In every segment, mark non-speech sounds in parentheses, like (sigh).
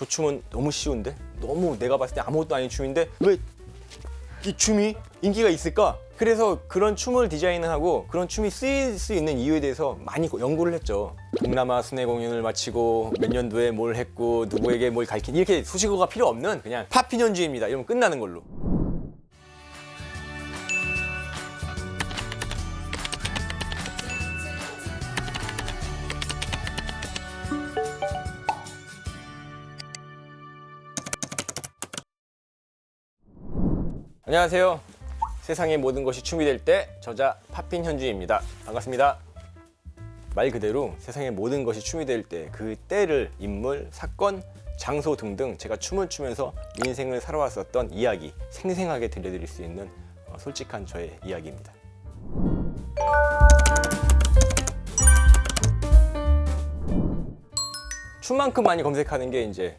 저 춤은 너무 쉬운데? 너무 내가 봤을 때 아무것도 아닌 춤인데 왜 이 춤이 인기가 있을까? 그래서 그런 춤을 디자인하고 그런 춤이 쓰일 수 있는 이유에 대해서 많이 연구를 했죠. 동남아 순회 공연을 마치고 몇 년도에 뭘 했고 누구에게 뭘 가르친 이렇게 수식어가 필요 없는 그냥 팝 피년주의입니다. 이러면 끝나는 걸로. 안녕하세요. 세상의 모든 것이 춤이 될 때 저자 팝핀 현주입니다. 반갑습니다. 말 그대로 세상의 모든 것이 춤이 될 때 그 때를 인물, 사건, 장소 등등 제가 춤을 추면서 인생을 살아왔었던 이야기 생생하게 들려드릴 수 있는 어, 솔직한 저의 이야기입니다. 춤만큼 많이 검색하는 게 이제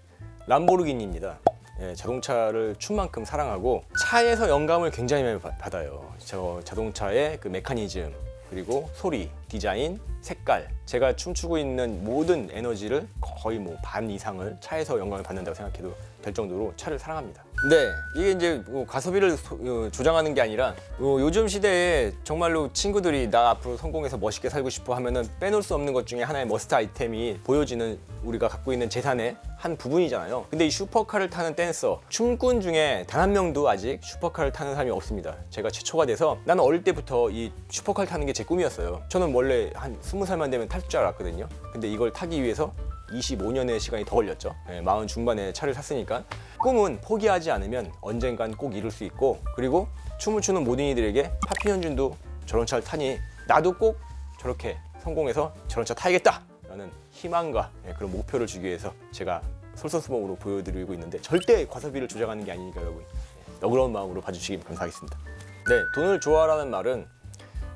람보르기니입니다. 예, 자동차를 춤만큼 사랑하고 차에서 영감을 굉장히 많이 받- 받아요. 저 자동차의 그 메커니즘 그리고 소리, 디자인, 색깔. 제가 춤추고 있는 모든 에너지를 거의 뭐 반 이상을 차에서 영감을 받는다고 생각해도 될 정도로 차를 사랑합니다. 네, 이게 이제 뭐 가소비를 소- 어, 조장하는 게 아니라 어, 요즘 시대에 정말로 친구들이 나 앞으로 성공해서 멋있게 살고 싶어 하면은 빼놓을 수 없는 것 중에 하나의 머스트 아이템이 보여지는 우리가 갖고 있는 재산의 한 부분이잖아요. 근데 이 슈퍼카를 타는 댄서, 춤꾼 중에 단 한 명도 아직 슈퍼카를 타는 사람이 없습니다. 제가 최초가 돼서 나는 어릴 때부터 이 슈퍼카를 타는 게 제 꿈이었어요. 저는 원래 한 스무 살만 되면 탈 줄 알았거든요. 근데 이걸 타기 위해서 25년의 시간이 더 걸렸죠. 예, 마흔 중반에 차를 샀으니까 꿈은 포기하지 않으면 언젠간 꼭 이룰 수 있고 그리고 춤을 추는 모든 이들에게 파피 현준도 저런 차를 타니 나도 꼭 저렇게 성공해서 저런 차 타야겠다 라는 희망과 예, 그런 목표를 주기 위해서 제가 솔선수범으로 보여드리고 있는데 절대 과소비를 조장하는 게 아니니까 여러분 예, 너그러운 마음으로 봐주시기 감사하겠습니다. 네, 돈을 좋아하라는 말은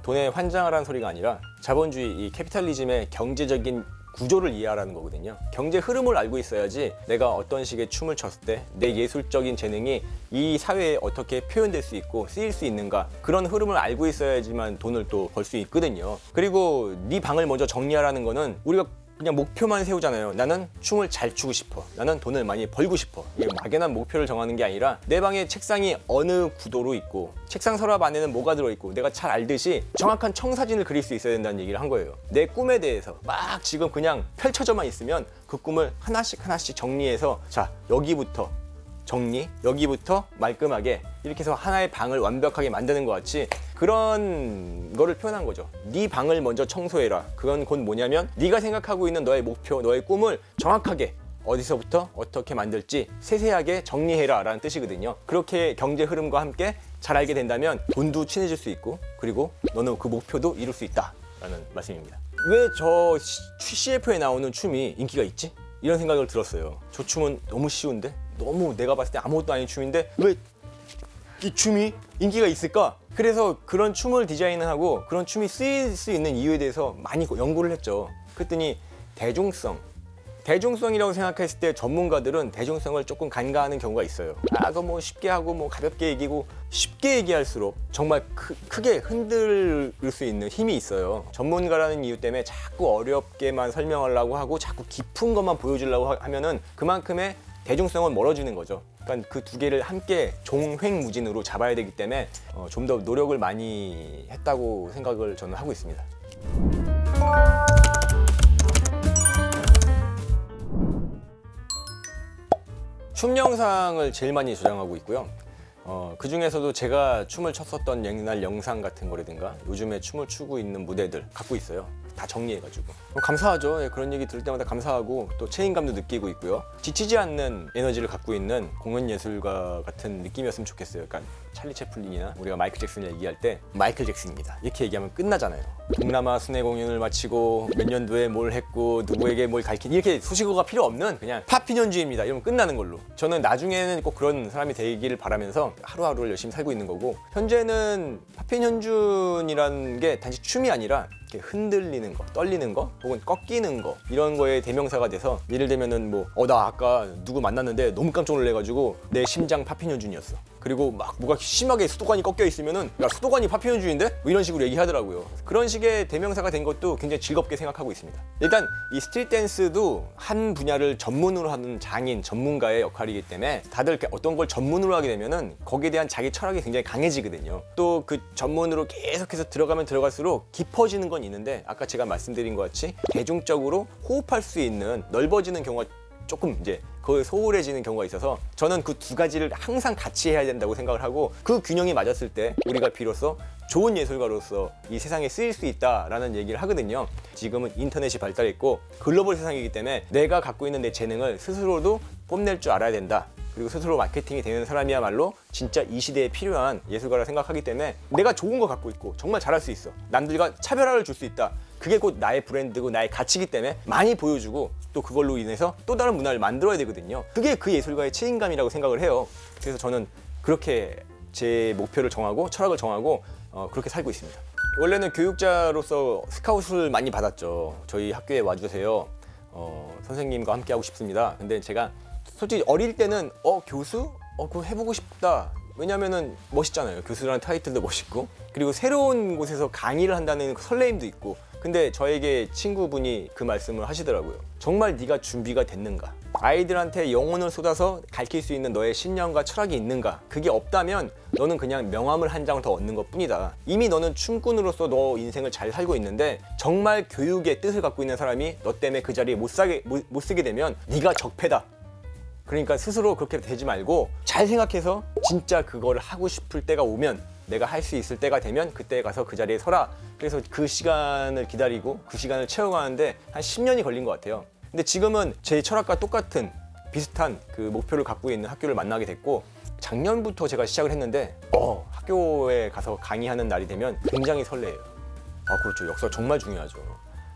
돈에 환장하라는 소리가 아니라 자본주의 이 캐피탈리즘의 경제적인 구조를 이해하라는 거거든요. 경제 흐름을 알고 있어야지 내가 어떤 식의 춤을 췄을 때 내 예술적인 재능이 이 사회에 어떻게 표현될 수 있고 쓰일 수 있는가 그런 흐름을 알고 있어야지만 돈을 또 벌 수 있거든요. 그리고 네 방을 먼저 정리하라는 거는 우리가 그냥 목표만 세우잖아요. 나는 춤을 잘 추고 싶어. 나는 돈을 많이 벌고 싶어. 이게 막연한 목표를 정하는 게 아니라 내 방의 책상이 어느 구도로 있고 책상 서랍 안에는 뭐가 들어있고 내가 잘 알듯이 정확한 청사진을 그릴 수 있어야 된다는 얘기를 한 거예요. 내 꿈에 대해서 막 지금 그냥 펼쳐져만 있으면 그 꿈을 하나씩 하나씩 정리해서 자 여기부터 정리 여기부터 말끔하게 이렇게 해서 하나의 방을 완벽하게 만드는 것 같이 그런 거를 표현한 거죠. 네 방을 먼저 청소해라. 그건 곧 뭐냐면 네가 생각하고 있는 너의 목표, 너의 꿈을 정확하게 어디서부터 어떻게 만들지 세세하게 정리해라 라는 뜻이거든요. 그렇게 경제 흐름과 함께 잘 알게 된다면 돈도 친해질 수 있고 그리고 너는 그 목표도 이룰 수 있다 라는 말씀입니다. 왜 저 CF에 나오는 춤이 인기가 있지? 이런 생각을 들었어요. 저 춤은 너무 쉬운데? 너무 내가 봤을 때 아무것도 아닌 춤인데 왜 이 춤이 인기가 있을까? 그래서 그런 춤을 디자인하고 그런 춤이 쓰일 수 있는 이유에 대해서 많이 연구를 했죠. 그랬더니 대중성. 대중성이라고 생각했을 때 전문가들은 대중성을 조금 간과하는 경우가 있어요. 아, 그거 뭐 쉽게 하고 뭐 가볍게 얘기고 쉽게 얘기할수록 정말 크, 크게 흔들 수 있는 힘이 있어요. 전문가라는 이유 때문에 자꾸 어렵게만 설명하려고 하고 자꾸 깊은 것만 보여주려고 하- 하면은 그만큼의 대중성은 멀어지는 거죠. 그러니까 그 두 개를 함께 종횡무진으로 잡아야 되기 때문에 어, 좀 더 노력을 많이 했다고 생각을 저는 하고 있습니다. 춤 영상을 제일 많이 저장하고 있고요. 어, 그 중에서도 제가 춤을 췄었던 옛날 영상 같은 거라든가 요즘에 춤을 추고 있는 무대들 갖고 있어요. 다 정리해가지고. 어, 감사하죠. 예, 그런 얘기 들을 때마다 감사하고 또 책임감도 느끼고 있고요. 지치지 않는 에너지를 갖고 있는 공연 예술가 같은 느낌이었으면 좋겠어요. 약간 찰리 채플린이나 우리가 마이클 잭슨을 얘기할 때 마이클 잭슨입니다. 이렇게 얘기하면 끝나잖아요. 동남아 순회 공연을 마치고 몇 년도에 뭘 했고 누구에게 뭘 가르친 이렇게 수식어가 필요 없는 그냥 팝피년주의입니다. 이러면 끝나는 걸로. 저는 나중에는 꼭 그런 사람이 되기를 바라면서 하루하루를 열심히 살고 있는 거고 현재는 팝피년준이라는 게 단지 춤이 아니라 흔들리는 거, 떨리는 거, 혹은 꺾이는 거 이런 거에 대명사가 돼서 예를 들면은 뭐 어 나 아까 누구 만났는데 너무 깜짝 놀래가지고 내 심장 파피년준이었어. 그리고 막 뭐가 심하게 수도관이 꺾여 있으면은 야 수도관이 파피년준인데 뭐 이런 식으로 얘기하더라고요. 그런 식의 대명사가 된 것도 굉장히 즐겁게 생각하고 있습니다. 일단 이 스트릿 댄스도 한 분야를 전문으로 하는 장인 전문가의 역할이기 때문에 다들 어떤 걸 전문으로 하게 되면은 거기에 대한 자기 철학이 굉장히 강해지거든요. 또 그 전문으로 계속해서 들어가면 들어갈수록 깊어지는 건 있는데 아까 제가 말씀드린 것 같이 대중적으로 호흡할 수 있는 넓어지는 경우가 조금 이제 거의 소홀해지는 경우가 있어서 저는 그 두 가지를 항상 같이 해야 된다고 생각을 하고 그 균형이 맞았을 때 우리가 비로소 좋은 예술가로서 이 세상에 쓰일 수 있다라는 얘기를 하거든요. 지금은 인터넷이 발달했고 글로벌 세상이기 때문에 내가 갖고 있는 내 재능을 스스로도 뽐낼 줄 알아야 된다. 그리고 스스로 마케팅이 되는 사람이야말로 진짜 이 시대에 필요한 예술가라 생각하기 때문에 내가 좋은 거 갖고 있고 정말 잘할 수 있어. 남들과 차별화를 줄 수 있다. 그게 곧 나의 브랜드고 나의 가치이기 때문에 많이 보여주고 또 그걸로 인해서 또 다른 문화를 만들어야 되거든요. 그게 그 예술가의 책임감이라고 생각을 해요. 그래서 저는 그렇게 제 목표를 정하고 철학을 정하고 어, 그렇게 살고 있습니다. 원래는 교육자로서 스카웃을 많이 받았죠. 저희 학교에 와주세요. 어, 선생님과 함께 하고 싶습니다. 근데 제가 솔직히 어릴 때는 어 교수? 어 그거 해보고 싶다. 왜냐면은 멋있잖아요. 교수라는 타이틀도 멋있고 그리고 새로운 곳에서 강의를 한다는 그 설레임도 있고 근데 저에게 친구분이 그 말씀을 하시더라고요. 정말 네가 준비가 됐는가? 아이들한테 영혼을 쏟아서 가르칠 수 있는 너의 신념과 철학이 있는가? 그게 없다면 너는 그냥 명함을 한 장 더 얻는 것 뿐이다. 이미 너는 춤꾼으로서 너 인생을 잘 살고 있는데 정말 교육의 뜻을 갖고 있는 사람이 너 때문에 그 자리에 못, 사게, 못, 못 쓰게 되면 네가 적폐다. 그러니까 스스로 그렇게 되지 말고 잘 생각해서 진짜 그거를 하고 싶을 때가 오면 내가 할 수 있을 때가 되면 그때 가서 그 자리에 서라. 그래서 그 시간을 기다리고 그 시간을 채워가는데 한 10년이 걸린 것 같아요. 근데 지금은 제 철학과 똑같은 비슷한 그 목표를 갖고 있는 학교를 만나게 됐고 작년부터 제가 시작을 했는데 어, 학교에 가서 강의하는 날이 되면 굉장히 설레요. 아 그렇죠. 역사 정말 중요하죠.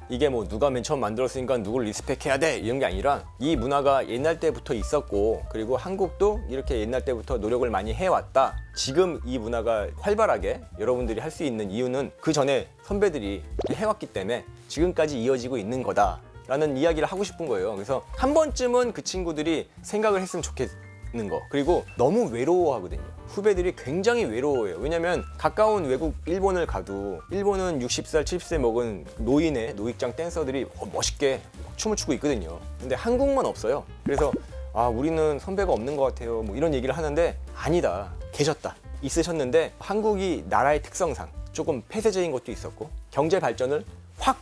이게 뭐 누가 맨 처음 만들었으니까 누굴 리스펙해야 돼 이런 게 아니라 이 문화가 옛날 때부터 있었고 그리고 한국도 이렇게 옛날 때부터 노력을 많이 해왔다. 지금 이 문화가 활발하게 여러분들이 할 수 있는 이유는 그 전에 선배들이 해왔기 때문에 지금까지 이어지고 있는 거다. 라는 이야기를 하고 싶은 거예요. 그래서 한 번쯤은 그 친구들이 생각을 했으면 좋겠는 거. 그리고 너무 외로워하거든요. 후배들이 굉장히 외로워해요. 왜냐면 가까운 외국 일본을 가도 일본은 60살, 70세 먹은 노인의 노익장 댄서들이 어, 멋있게 춤을 추고 있거든요. 근데 한국만 없어요. 그래서 아 우리는 선배가 없는 것 같아요. 뭐 이런 얘기를 하는데 아니다. 계셨다. 있으셨는데 한국이 나라의 특성상 조금 폐쇄적인 것도 있었고 경제 발전을 확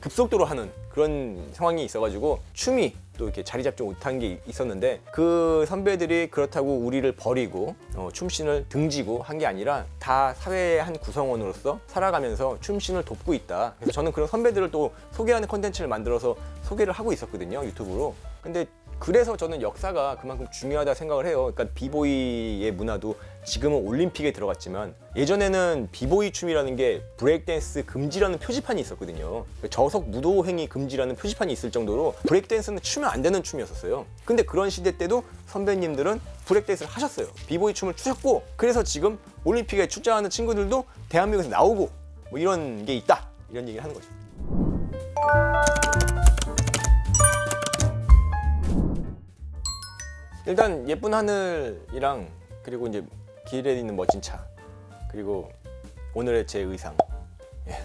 급속도로 하는 그런 상황이 있어가지고 춤이 또 이렇게 자리 잡지 못한 게 있었는데 그 선배들이 그렇다고 우리를 버리고 어, 춤신을 등지고 한 게 아니라 다 사회의 한 구성원으로서 살아가면서 춤신을 돕고 있다. 그래서 저는 그런 선배들을 또 소개하는 컨텐츠를 만들어서 소개를 하고 있었거든요 유튜브로. 근데 그래서 저는 역사가 그만큼 중요하다 생각을 해요. 그러니까 비보이의 문화도 지금은 올림픽에 들어갔지만 예전에는 비보이 춤이라는 게 브레이크댄스 금지라는 표지판이 있었거든요. 저속 무도 행위 금지라는 표지판이 있을 정도로 브레이크댄스는 추면 안 되는 춤이었었어요. 근데 그런 시대 때도 선배님들은 브레이크댄스를 하셨어요. 비보이 춤을 추셨고 그래서 지금 올림픽에 출전하는 친구들도 대한민국에서 나오고 뭐 이런 게 있다. 이런 얘기를 하는 거죠. 일단 예쁜 하늘이랑 그리고 이제 길에 있는 멋진 차 그리고 오늘의 제 의상 예.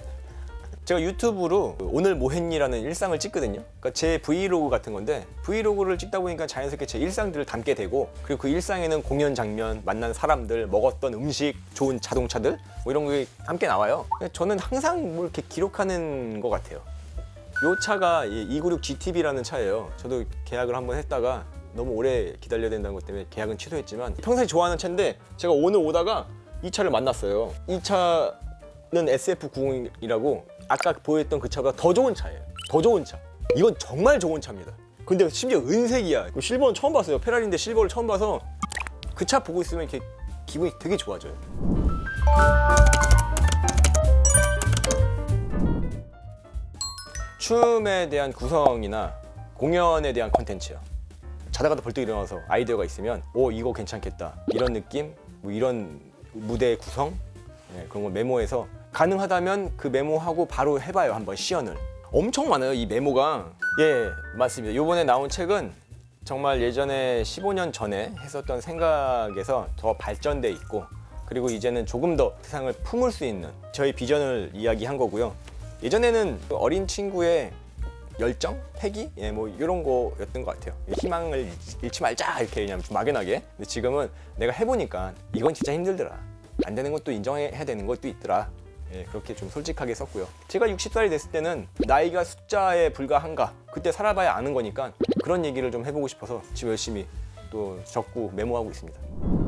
제가 유튜브로 오늘 뭐 했니라는 일상을 찍거든요 그러니까 제 브이로그 같은 건데 브이로그를 찍다 보니까 자연스럽게 제 일상들을 담게 되고 그리고 그 일상에는 공연 장면 만난 사람들 먹었던 음식 좋은 자동차들 뭐 이런 게 함께 나와요 저는 항상 뭐 이렇게 기록하는 것 같아요 이 차가 296 GTB라는 차예요. 저도 계약을 한번 했다가 너무 오래 기다려야 된다는 것 때문에 계약은 취소했지만 평소에 좋아하는 차인데 제가 오늘 오다가 이 차를 만났어요. 이 차는 SF90이라고 아까 보였던 그 차보다 더 좋은 차예요. 더 좋은 차. 이건 정말 좋은 차입니다. 근데 심지어 은색이야. 그 실버는 처음 봤어요. 페라리인데 실버를 처음 봐서 그 차 보고 있으면 이렇게 기분이 되게 좋아져요. 춤에 대한 구성이나 공연에 대한 컨텐츠요. 자다가도 벌떡 일어나서 아이디어가 있으면 오 이거 괜찮겠다. 이런 느낌? 뭐 이런 무대 구성? 네, 그런 걸 메모해서 가능하다면 그 메모하고 바로 해봐요 한번 시연을. 엄청 많아요 이 메모가. 예 맞습니다. 요번에 나온 책은 정말 예전에 15년 전에 했었던 생각에서 더 발전돼 있고 그리고 이제는 조금 더 세상을 품을 수 있는 저희 비전을 이야기한 거고요. 예전에는 그 어린 친구의 열정, 패기, 예, 뭐 이런 거였던 것 같아요. 희망을 잃- 잃지 말자 이렇게 그냥 좀 막연하게. 근데 지금은 내가 해보니까 이건 진짜 힘들더라. 안 되는 것도 인정해야 되는 것도 있더라. 예, 그렇게 좀 솔직하게 썼고요. 제가 60살이 됐을 때는 나이가 숫자에 불과한가 그때 살아봐야 아는 거니까 그런 얘기를 좀 해보고 싶어서 지금 열심히 또 적고 메모하고 있습니다.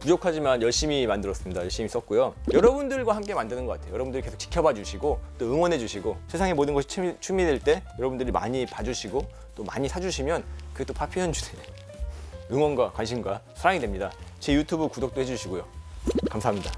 부족하지만 열심히 만들었습니다. 열심히 썼고요. 여러분들과 함께 만드는 것 같아요. 여러분들이 계속 지켜봐 주시고 또 응원해 주시고 세상의 모든 것이 춤이, 춤이 될 때 여러분들이 많이 봐주시고 또 많이 사주시면 그게 또 파피언 주의 (laughs) 응원과 관심과 사랑이 됩니다. 제 유튜브 구독도 해주시고요. 감사합니다.